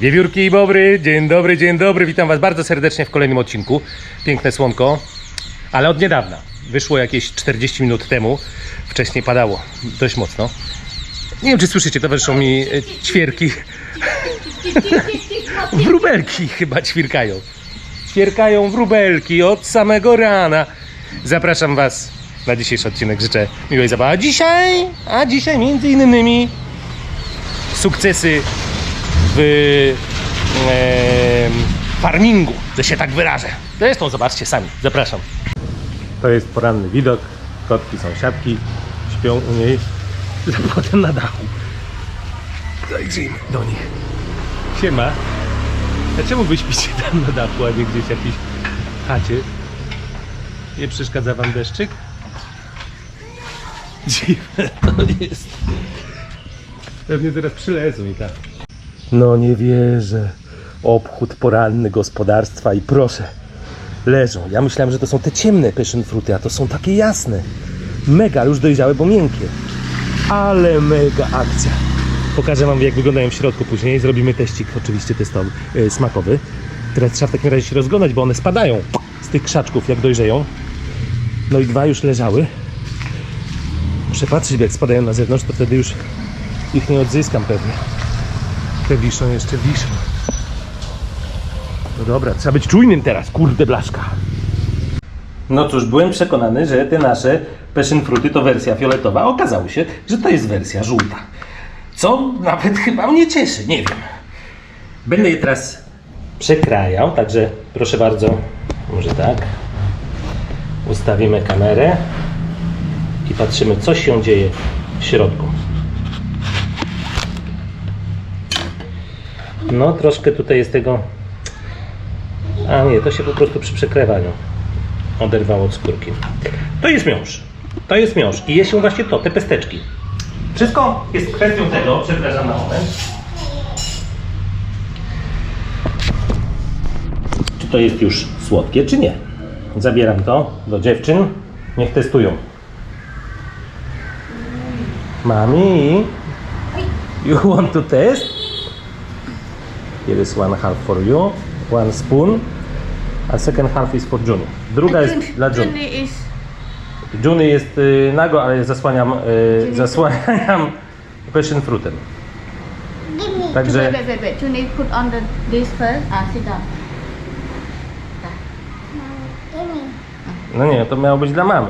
Wiewiórki bobry, dzień dobry, dzień dobry, witam was bardzo serdecznie w kolejnym odcinku. Piękne słonko, ale od niedawna. Wyszło jakieś 40 minut temu, wcześniej padało dość mocno. Nie wiem, czy słyszycie, towarzyszą mi e, ćwierki. Wróbelki chyba ćwirkają. Ćwierkają wróbelki od samego rana. Zapraszam was na dzisiejszy odcinek. Życzę miłej zabawy. A dzisiaj, a dzisiaj między innymi sukcesy w em, farmingu, że się tak wyrażę. Zresztą zobaczcie sami, zapraszam. To jest poranny widok. Kotki, sąsiadki śpią u niej za płotem na dachu. Zajrzyjmy do nich. Siema. A czemu wy śpicie tam na dachu, a nie gdzieś w jakiejś chacie? Nie przeszkadza wam deszczyk? Dziwne to jest. Pewnie teraz przylezą i tak. No nie wierzę. Obchód poranny gospodarstwa i proszę. Leżą. Ja myślałem, że to są te ciemne passion a to są takie jasne. Mega, już dojrzałe, bo miękkie. Ale mega akcja. Pokażę wam jak wyglądają w środku później. Zrobimy teścik oczywiście testowy, e, smakowy. Teraz trzeba w takim razie się rozglądać, bo one spadają z tych krzaczków jak dojrzeją. No i dwa już leżały. Muszę patrzeć, jak spadają na zewnątrz, to wtedy już ich nie odzyskam pewnie. Te wiszą jeszcze wiszą. No dobra, trzeba być czujnym teraz, kurde blaszka. No cóż, byłem przekonany, że te nasze passion fruity to wersja fioletowa. Okazało się, że to jest wersja żółta. Co nawet chyba mnie cieszy, nie wiem. Będę je teraz przekrajał, także proszę bardzo, może tak. Ustawimy kamerę i patrzymy, co się dzieje w środku. No, troszkę tutaj jest tego. A nie, to się po prostu przy przekrewaniu oderwało od skórki. To jest miąższ. To jest miąższ. I je się właśnie to, te pesteczki. Wszystko jest kwestią tego, przepraszam na moment. Czy to jest już słodkie, czy nie? Zabieram to do dziewczyn. Niech testują. Mami, you want to test? Here is one half for you, one spoon, a second half is for Juni. Druga jest dla Juni. Juni is Juni jest y, nago, ale zasłaniam, y, zasłaniam passion fruitem. Także wait, wait, wait, wait. Juni put on the this first. Ah, sit down. No nie, to miało być dla mamy.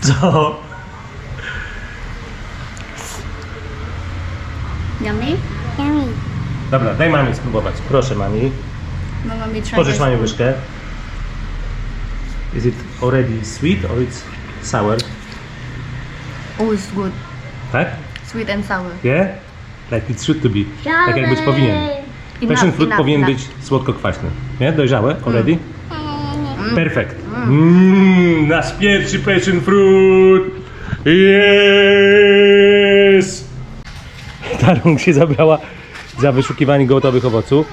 Co? Yummy. Dobra, daj mamie spróbować. Proszę mami. Mama, me try. Pożycz this. mamie łyżkę. Is it already sweet or it's sour? Oh, it's good. Tak? Sweet and sour. Yeah? Like it should to be. Tak jak być powinien. Enough, Passion fruit enough, powinien enough. być słodko-kwaśny. Nie? Dojrzałe? Already? Perfekt. Mm, nasz pierwszy passion fruit. Yes! Tarung się zabrała za wyszukiwanie gotowych owoców.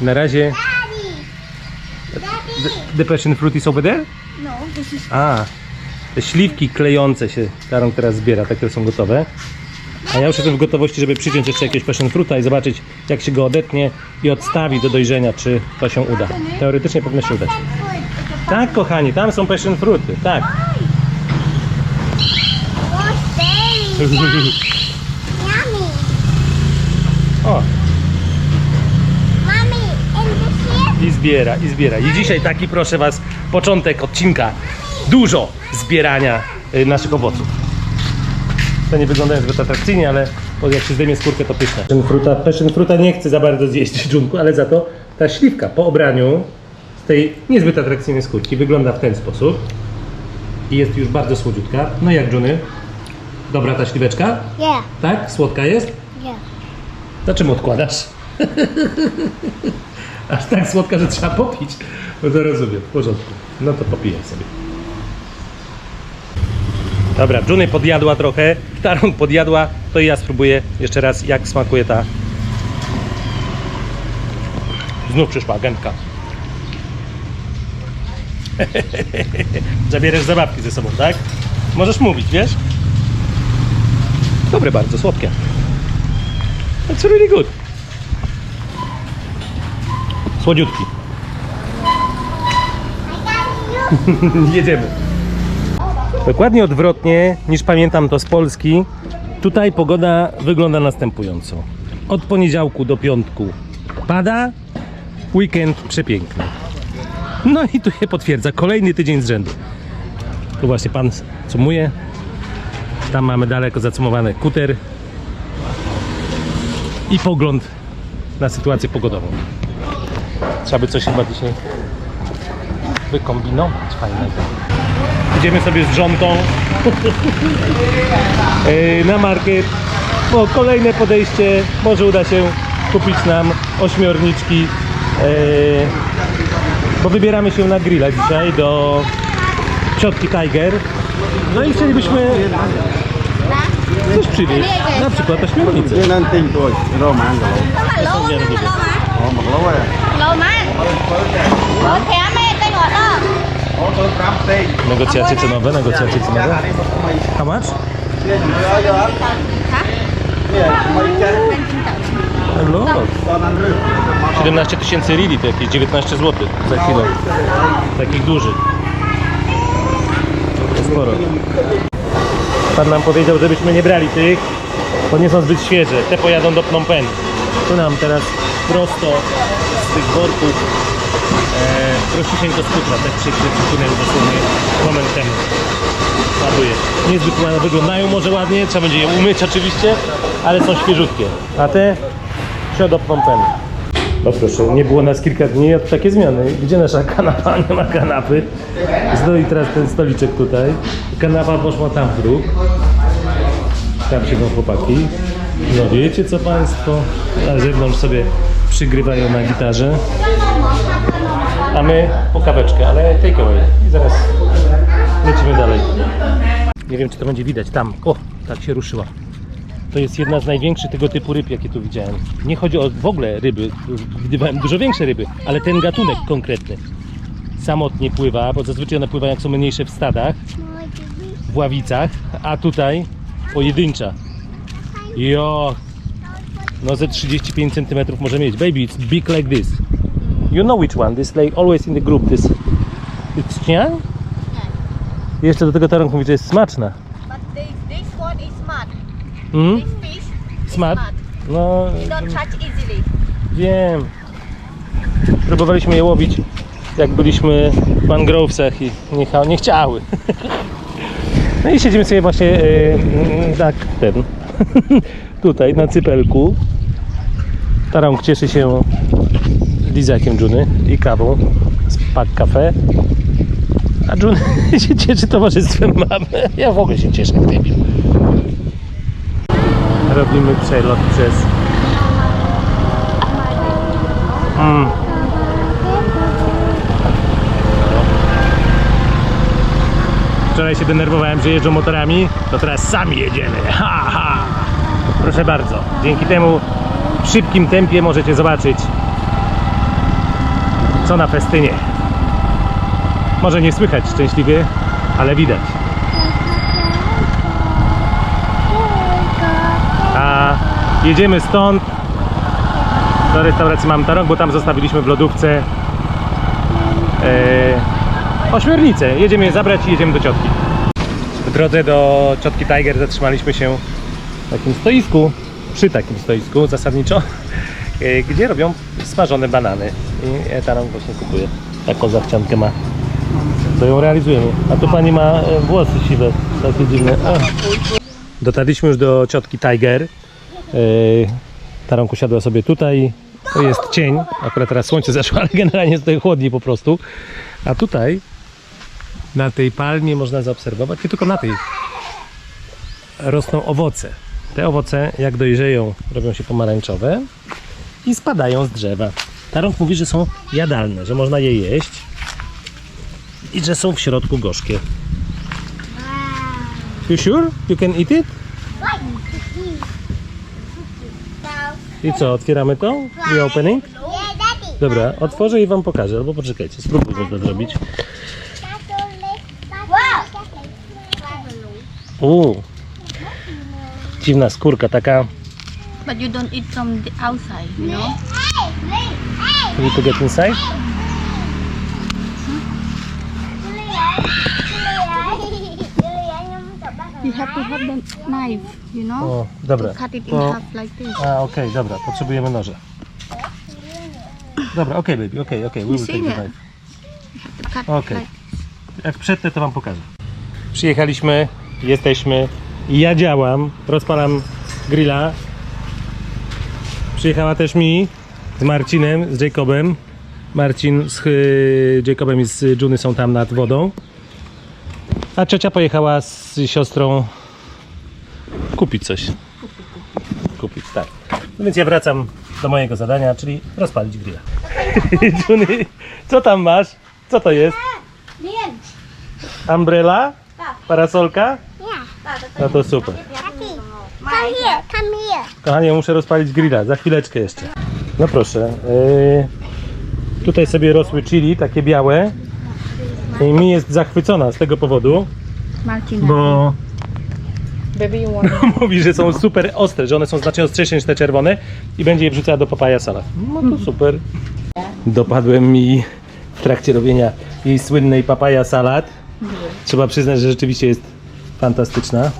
Na razie... The, the passion fruit is over there? No, this is. A, te śliwki klejące się Tarung teraz zbiera, te, które są gotowe. A ja już jestem w gotowości, żeby przyciąć jeszcze jakiegoś passion fruta i zobaczyć, jak się go odetnie i odstawi do dojrzenia, czy to się uda. Teoretycznie powinno się udać. Tak, kochani, tam są passion fruity, tak. O, i zbiera, i zbiera. I dzisiaj taki, proszę Was, początek odcinka. Dużo zbierania y, naszych owoców. To nie wygląda zbyt atrakcyjnie, ale bo jak się zdejmie skórkę, to pyszne. Passion fruta, passion fruta nie chce za bardzo zjeść dżunku, ale za to ta śliwka po obraniu z tej niezbyt atrakcyjnej skórki wygląda w ten sposób. I jest już bardzo słodziutka. No jak Johnny? Dobra ta śliweczka? Yeah, Tak? Słodka jest? Yeah. Dlaczego odkładasz? Aż tak słodka, że trzeba popić. No to rozumiem, w porządku. No to popiję sobie. Dobra, Juny podjadła trochę, Tarung podjadła, to i ja spróbuję jeszcze raz, jak smakuje ta. Znów przyszła agentka. Zabierasz zabawki ze sobą, tak? Możesz mówić, wiesz? Dobre bardzo, słodkie. It's really good. Słodziutki. Jedziemy. Dokładnie odwrotnie niż pamiętam to z Polski. Tutaj pogoda wygląda następująco. Od poniedziałku do piątku pada, weekend przepiękny. No i tu się potwierdza, kolejny tydzień z rzędu. Tu właśnie pan sumuje. Tam mamy daleko zacumowany kuter i pogląd na sytuację pogodową. Trzeba by coś chyba dzisiaj wykombinować fajnego. Idziemy sobie z żontą Yy, na market. O, kolejne podejście. Może uda się kupić nam ośmiorniczki. Yy, bo wybieramy się na grilla dzisiaj do ciotki Tiger. No i chcielibyśmy coś przywieźć. Na przykład mà. Ồ, lố à. Mà. Mẹ tay ngọt đó. Ồ, tôi cắm tiền. Negocjacje cenowe, negocjacje cenowe. How much? Hả? Rượu. 17 tysięcy lili to jakieś 19 zł za kilo. Takich dużych. To sporo. Pan nam powiedział, żebyśmy nie brali tych, bo nie są zbyt świeże. Te pojadą do Phnom Penh. Tu nam teraz prosto z tych worków e, prosisieńko z futra. Te trzy, które przypłynęły dosłownie moment temu. Ładuje. Niezbyt ładnie wyglądają może ładnie, trzeba będzie je umyć oczywiście, ale są świeżutkie. A te do Phnom Penh. O proszę, nie było nas kilka dni, tu takie zmiany. Gdzie nasza kanapa? Nie ma kanapy. Stoi teraz ten stoliczek tutaj. Kanapa poszła tam w. Tam siedzą chłopaki. No wiecie co Państwo? Na zewnątrz sobie przygrywają na gitarze. A my po kaweczkę, ale take away. I zaraz lecimy dalej. Nie wiem czy to będzie widać tam. O, tak się ruszyła. To jest jedna z największych tego typu ryb, jakie tu widziałem. Nie chodzi o w ogóle ryby, widywałem dużo większe ryby, ale ten gatunek konkretny samotnie pływa, bo zazwyczaj one pływają jak są mniejsze w stadach, w ławicach, a tutaj pojedyncza. Jo, no ze 35 cm może mieć. Baby, it's big like this. You know which one? This like always in the group. This it's chiang? Jeszcze do tego Tarąg mówi, że jest smaczna. But this, this one is smart. Mm? This fish is Smart? smart. No, You don't touch easily. Wiem. Próbowaliśmy je łowić, jak byliśmy w mangrovesach i nie, nie chciały. No i siedzimy sobie właśnie mm, tak ten tutaj na cypelku. Tarąg cieszy się lizakiem Juny i kawą z Pack Cafe. A Jun się cieszy towarzystwem mamy. Ja w ogóle się cieszę debil. Robimy przelot przez Mm. Wczoraj się denerwowałem, że jeżdżą motorami, to teraz sami jedziemy. Ha, ha. Proszę bardzo. Dzięki temu w szybkim tempie możecie zobaczyć, co na festynie. Może nie słychać szczęśliwie, ale widać. A jedziemy stąd do restauracji Mam Tarok, bo tam zostawiliśmy w lodówce e, ośmiornicę. Jedziemy je zabrać i jedziemy do ciotki. W drodze do ciotki Tiger zatrzymaliśmy się na takim stoisku, przy takim stoisku zasadniczo, e, gdzie robią smażone banany. I e, Tarok właśnie kupuje. Taką zachciankę ma. To ją realizujemy. A tu pani ma e, włosy siwe, takie dziwne. A. Dotarliśmy już do ciotki Tiger. E, Taronku siadła sobie tutaj. To jest cień. Akurat teraz słońce zeszło, ale generalnie jest tutaj chłodniej po prostu. A tutaj na tej palmie można zaobserwować, nie tylko na tej, rosną owoce. Te owoce, jak dojrzeją, robią się pomarańczowe i spadają z drzewa. Tarąg mówi, że są jadalne, że można je jeść i że są w środku gorzkie. You sure? You can eat it? I co, otwieramy to? The opening? Dobra, otworzę i wam pokażę, albo poczekajcie, spróbujmy to zrobić. Uuu. Dziwna skórka taka. But you don't eat from the outside, you know? Need to get inside. You have to have the knife, you know? O, dobra. To cut it in To- half like this. A, okej, dobra, potrzebujemy noża. Dobra, okej, baby, okej, okej, we will take the knife. Cut like Jak przetnę, to wam pokażę. Przyjechaliśmy, jesteśmy, ja działam, rozpalam grilla. Przyjechała też mi z Marcinem, z Jacobem. Marcin z y, Jacobem i z Juny są tam nad wodą. A ciocia pojechała z siostrą kupić coś. Kupić, tak. No więc ja wracam do mojego zadania, czyli rozpalić grilla. Juny, co tam masz? Co to jest? Umbrella? Parasolka? No to super. Come here, come here. Kochanie, ja muszę rozpalić grilla, za chwileczkę jeszcze. No proszę. Yy, tutaj sobie rosły chili, takie białe. I mi jest zachwycona z tego powodu, bo Baby, you want mówi, że są super ostre, że one są znacznie ostrzejsze niż te czerwone i będzie je wrzucała do papaja salad. No to super. Dopadłem mi w trakcie robienia jej słynnej papaja salad. Trzeba przyznać, że rzeczywiście jest fantastyczna.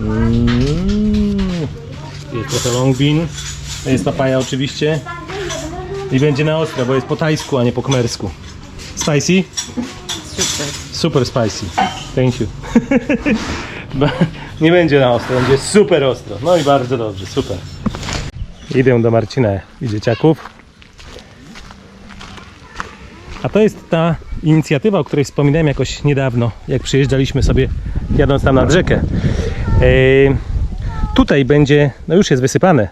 Mm. Jest trochę long bean. Jest papaja oczywiście. I będzie na ostro, bo jest po tajsku, a nie po kmersku. Spicy? Super. Super spicy. Thank you. Nie będzie na ostro, będzie super ostro. No i bardzo dobrze, super. Idę do Marcina i dzieciaków. A to jest ta inicjatywa, o której wspominałem jakoś niedawno, jak przyjeżdżaliśmy sobie jadąc tam nad rzekę. Eee, tutaj będzie, no już jest wysypane,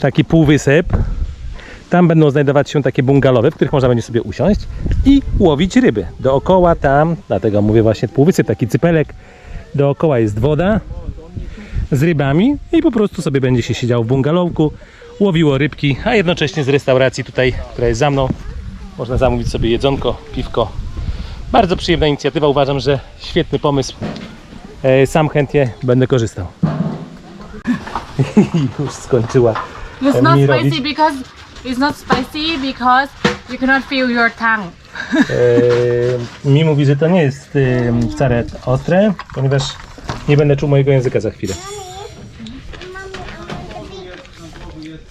taki półwysep. Tam będą znajdować się takie bungalowy, w których można będzie sobie usiąść i łowić ryby. Dookoła tam, dlatego mówię właśnie półwysyp, taki cypelek. Dookoła jest woda z rybami i po prostu sobie będzie się siedział w bungalowku, łowiło rybki, a jednocześnie z restauracji tutaj, która jest za mną, można zamówić sobie jedzonko, piwko. Bardzo przyjemna inicjatywa, uważam, że świetny pomysł. E, Sam chętnie będę korzystał. Już skończyła It's not mi spicy robić. because it's not spicy because you cannot feel your tongue. E, mi mówi, że to nie jest wcale ostre, ponieważ nie będę czuł mojego języka za chwilę.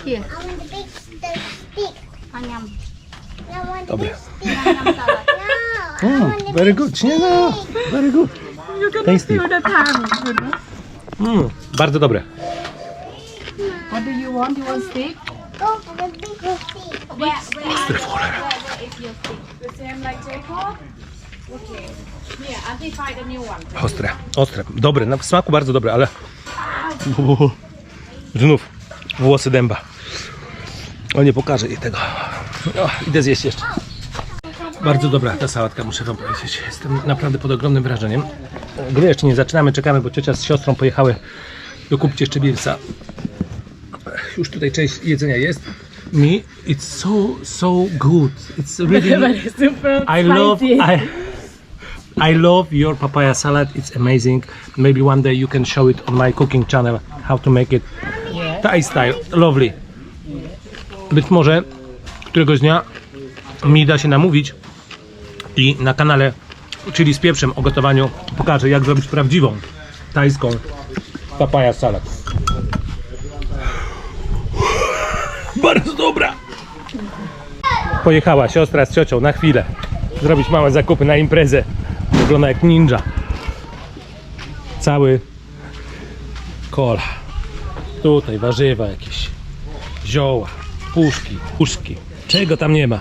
Here. I want the big stick. stick. Anyam. Stick. No, Mm, very good. Nie, no, very good. Tasty. Mm, bardzo dobre. What do you want? You want steak? go for the big stick. Ostre w cholerę. The same like Jacob? Okay. Here, Auntie find a new one. Ostre, ostre. Dobre, na smaku bardzo dobre, ale... Znów włosy dęba. O, nie pokażę jej tego. O, idę zjeść jeszcze. Bardzo dobra ta sałatka, muszę wam powiedzieć. Jestem naprawdę pod ogromnym wrażeniem. Gry jeszcze nie zaczynamy, czekamy, bo ciocia z siostrą pojechały do kupcie szczebielca. Już tutaj część jedzenia jest. Mi, it's so, so good. It's really... I love I, I love your papaya salad. It's amazing. Maybe one day you can show it on my cooking channel how to make it Thai style. Lovely. Być może któregoś dnia mi da się namówić i na kanale czyli z pieprzem o gotowaniu pokażę jak zrobić prawdziwą tajską papaya salad. Bardzo dobra. Pojechała siostra z ciocią na chwilę zrobić małe zakupy na imprezę. Wygląda jak ninja. Cały kola. Tutaj warzywa jakieś, zioła, puszki, puszki. Czego tam nie ma?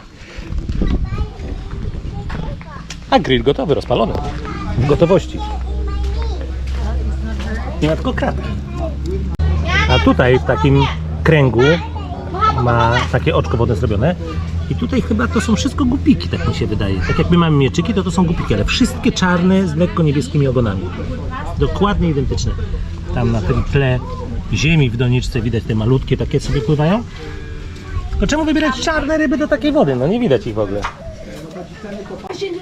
A grill gotowy, rozpalony. W gotowości. Nie ma tylko krater. A tutaj w takim kręgu ma takie oczko wodne zrobione. I tutaj chyba to są wszystko gupiki, tak mi się wydaje. Tak jak my mamy mieczyki, to to są gupiki, ale wszystkie czarne z lekko niebieskimi ogonami. Dokładnie identyczne. Tam na tym tle ziemi w doniczce widać te malutkie takie sobie pływają. To czemu wybierać czarne ryby do takiej wody? No nie widać ich w ogóle.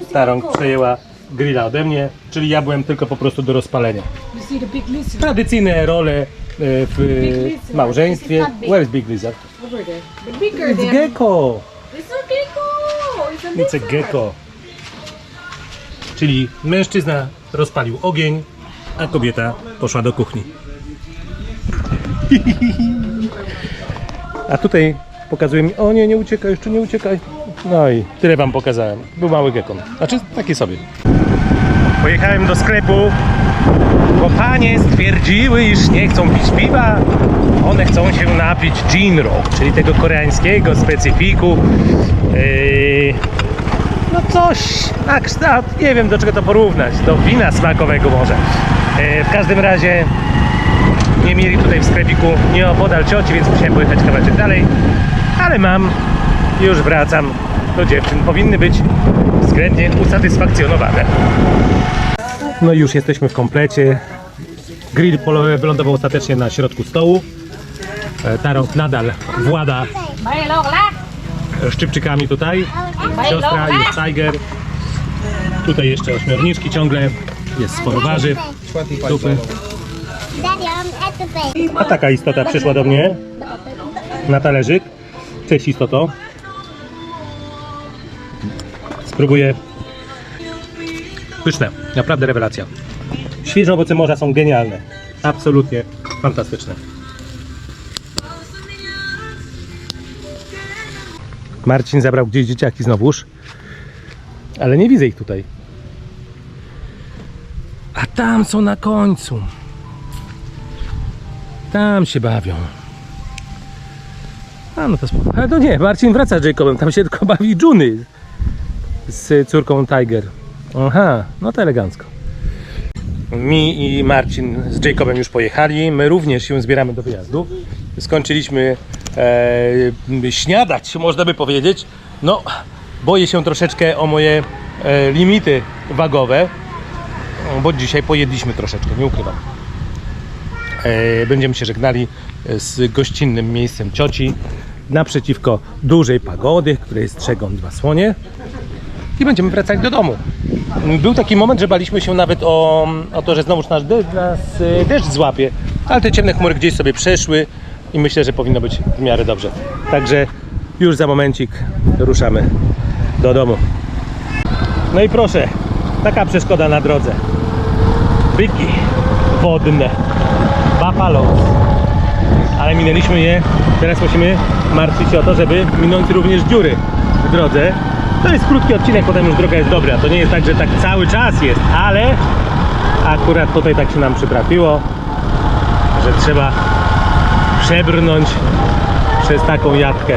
Starąg przejęła grilla ode mnie, czyli ja byłem tylko po prostu do rozpalenia. Tradycyjne role e, w małżeństwie. Not. Where is Big Lizard? It's gecko! It's a gecko! It's a gecko. Czyli mężczyzna rozpalił ogień, a kobieta poszła do kuchni. A tutaj pokazuje mi, o nie, nie uciekaj, jeszcze nie uciekaj. No i tyle wam pokazałem. Był mały gekon. Znaczy taki sobie. Pojechałem do sklepu, bo panie stwierdziły, iż nie chcą pić piwa. One chcą się napić ginro, czyli tego koreańskiego specyfiku. Yy, no coś na kształt, nie wiem do czego to porównać, do wina smakowego może. Yy, w każdym razie nie mieli tutaj w sklepiku nieopodal cioci, więc musiałem pojechać kawałeczek dalej. Ale mam, już wracam do dziewczyn. Powinny być względnie usatysfakcjonowane. No i już jesteśmy w komplecie. Grill polowy wylądował ostatecznie na środku stołu. E, Tarok nadal włada szczypczykami tutaj. Siostra, jest Tiger. Tutaj jeszcze ośmiorniczki ciągle. Jest sporo warzyw, base. A taka istota przyszła do mnie na talerzyk. Cześć istoto. Spróbuję. Pyszne, naprawdę rewelacja. Świeże owoce morza są genialne. Absolutnie fantastyczne. Marcin zabrał gdzieś dzieciaki znowuż, ale nie widzę ich tutaj. A tam są na końcu. Tam się bawią. A no to spoko. Ale to nie, Marcin wraca z Jacobem, tam się tylko bawi Juny z córką Tiger. Aha, no to elegancko. Mi i Marcin z Jacobem już pojechali, my również się zbieramy do wyjazdu. Skończyliśmy e, śniadać, można by powiedzieć. No, boję się troszeczkę o moje e, limity wagowe, bo dzisiaj pojedliśmy troszeczkę, nie ukrywam. E, będziemy się żegnali z gościnnym miejscem cioci naprzeciwko dużej pagody, której strzegą dwa słonie i będziemy wracać do domu. Był taki moment, że baliśmy się nawet o, o to, że znowuż nasz nas e, deszcz złapie, ale te ciemne chmury gdzieś sobie przeszły i myślę, że powinno być w miarę dobrze. Także już za momencik ruszamy do domu. No i proszę, taka przeszkoda na drodze. Byki wodne. Buffalo. Ale minęliśmy je. Teraz musimy martwić się o to, żeby minąć również dziury w drodze. To jest krótki odcinek, potem już droga jest dobra. To nie jest tak, że tak cały czas jest, ale akurat tutaj tak się nam przytrafiło, że trzeba przebrnąć przez taką jatkę.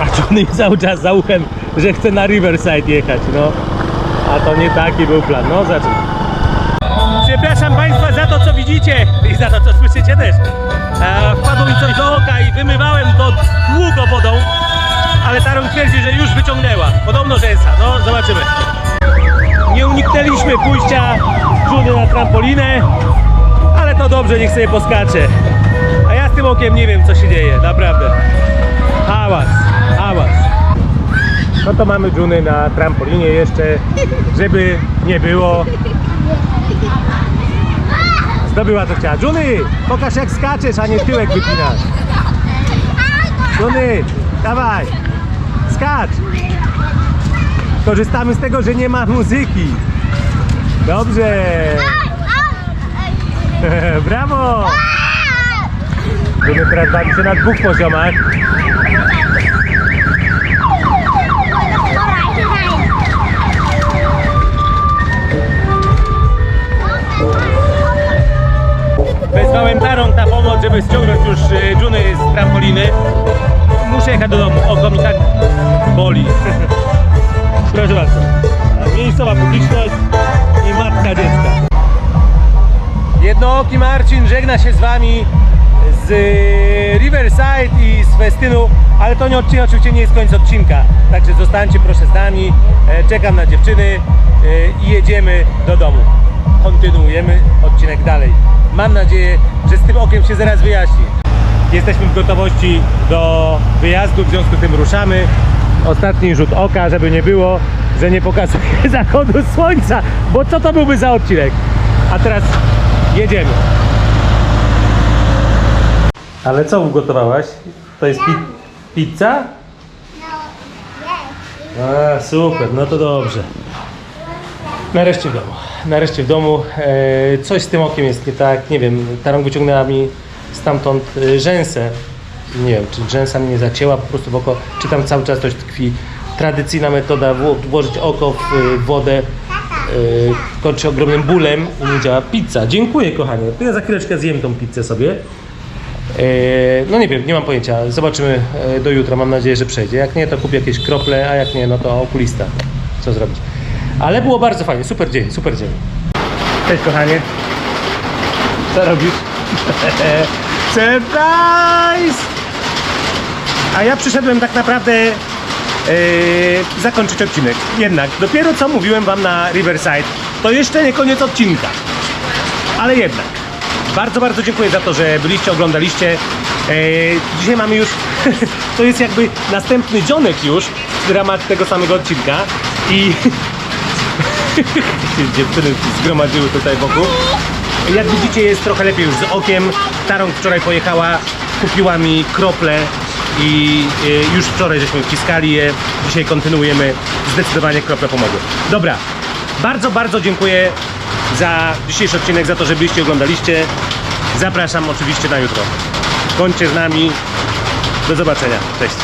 A Johnny cały czas za uchem, że chce na Riverside jechać, no. A to nie taki był plan. No, zacznij. Przepraszam Państwa za to, co widzicie i za to, co słyszycie też. E, wpadło mi coś do oka i wymywałem to długo wodą, ale Taron twierdzi, że już wyciągnęła. Podobno rzęsa, no zobaczymy. Nie uniknęliśmy pójścia Juny na trampolinę, ale to dobrze, niech sobie poskacze. A ja z tym okiem nie wiem, co się dzieje, naprawdę. Hałas, hałas. No to mamy Juny na trampolinie jeszcze, żeby nie było. Zdobyła co chciała. Juny, pokaż jak skaczesz, a nie tyłek wypinasz. Juny, dawaj, skacz. Korzystamy z tego, że nie ma muzyki. Dobrze. Brawo. Juny teraz bawi się na dwóch poziomach. Wezwałem Taron na pomoc, żeby ściągnąć już y, Juny z trampoliny. Muszę jechać do domu, oko mi tak boli. Proszę bardzo. Miejscowa publiczność i matka dziecka. Jednooki Marcin żegna się z Wami z y, Riverside i z festynu, ale to nie odcinek oczywiście nie jest koniec odcinka. Także zostańcie proszę z nami, e, czekam na dziewczyny e, i jedziemy do domu. Kontynuujemy odcinek dalej. Mam nadzieję, że z tym okiem się zaraz wyjaśni. Jesteśmy w gotowości do wyjazdu, w związku z tym ruszamy. ostatni rzut oka, żeby nie było, że nie pokazuje zachodu słońca, bo co to byłby za odcinek? A teraz jedziemy. Ale co ugotowałaś? To jest pi- pizza? A, super, no to dobrze. Nareszcie w domu. Nareszcie w domu. E, coś z tym okiem jest nie tak. Nie wiem, Tarą wyciągnęła mi stamtąd e, rzęsę. Nie wiem, czy rzęsa mnie nie zacięła po prostu w oko, czy tam cały czas coś tkwi. Tradycyjna metoda, wło- włożyć oko w e, wodę, e, kończy ogromnym bólem i nie działa pizza. Dziękuję kochanie. To ja za chwileczkę zjem tą pizzę sobie. E, No nie wiem, nie mam pojęcia. Zobaczymy do jutra. Mam nadzieję, że przejdzie. Jak nie, to kupię jakieś krople, a jak nie, no to okulista. Co zrobić? Ale było bardzo fajnie. Super dzień, super dzień. Cześć kochanie. Co robisz? Surprise! A ja przyszedłem tak naprawdę e, zakończyć odcinek. Jednak, dopiero co mówiłem wam na Riverside, to jeszcze nie koniec odcinka. Ale jednak. Bardzo, bardzo dziękuję za to, że byliście, oglądaliście. E, dzisiaj mamy już, to jest jakby następny dzionek już w ramach tego samego odcinka i dziewczyny zgromadziły tutaj wokół. Jak widzicie jest trochę lepiej już z okiem. Tarąg wczoraj pojechała, kupiła mi krople i e, już wczoraj żeśmy wciskali je. Dzisiaj kontynuujemy. Zdecydowanie krople pomogły. Dobra, bardzo, bardzo dziękuję za dzisiejszy odcinek, za to, że byliście oglądaliście. Zapraszam oczywiście na jutro. Bądźcie z nami. Do zobaczenia. Cześć.